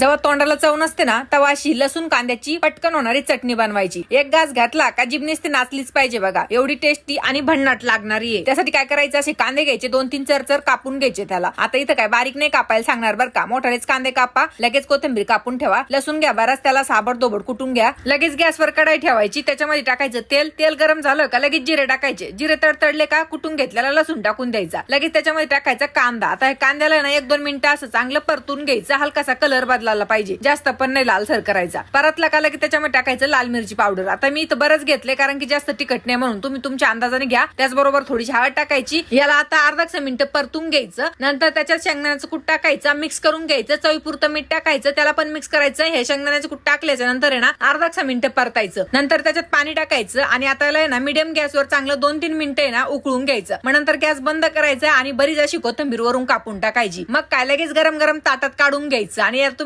जेव्हा तोंडाला चव नसते ना तेव्हा अशी लसूण कांद्याची पटकन होणारी चटणी बनवायची. एक घास घातला का जिबनीस ते नाचलीच पाहिजे बघा. एवढी टेस्टी आणि भन्नाट लागणारी आहे. त्यासाठी काय करायचं? असे कांदे घ्यायचे दोन तीन चरचर कापून घ्यायचे त्याला. आता इथं काय बारीक नाही कापायला सांगणार बरं का. मोठालेच कांदे कापा लगेच कोथिंबीर कापून ठेवा. लसूण घ्या बराच त्याला साबड दोबड कुटून घ्या. लगेच गॅसवर कढाई ठेवायची. त्याच्यामध्ये टाकायचं तेल. तेल गरम झालं का लगेच जिरे टाकायचे. जिरे तडतडले का कुटून घेतलेला लसूण टाकून द्यायचा. लगेच त्याच्यामध्ये टाकायचा कांदा. आता हे कांद्याला ना एक दोन मिनिटं असं चांगलं परतून घ्यायचं. हलकासा कलर बदला बदलायला पाहिजे. जास्त पण नाही लालसर करायचा. परतला काला की त्याच्यामध्ये टाकायचं लाल मिरची पावडर. आता मी इथं बरंच घेतले कारण की जास्त तिखट नाही म्हणून. तुम्ही तुमच्या अंदाजाने घ्या. त्याचबरोबर थोडीशी हळद टाकायची. याला आता अर्धा मिनिटं परतून घ्यायचं. नंतर त्याच्यात शेंगदाण्याचं कूट टाकायचं मिक्स करून घ्यायचं. चवीपुरतं मीठ टाकायचं. त्याला पण मिक्स करायचं. हे शेंगदाण्याचं कूट टाकल्याच्या नंतर आहे ना अर्धा मिनिटं परतायचं. नंतर त्याच्यात पाणी टाकायचं. आणि आता आहे ना मिडियम गॅसवर चांगलं दोन तीन मिनिटं आहे ना उकळून घ्यायचं. मग नंतर गॅस बंद करायचा आणि बरीच अशी कोथंबीर वरून कापून टाकायची. मग काय लगेच गरम गरम ताटात काढून घ्यायचं. आणि यार तुम्ही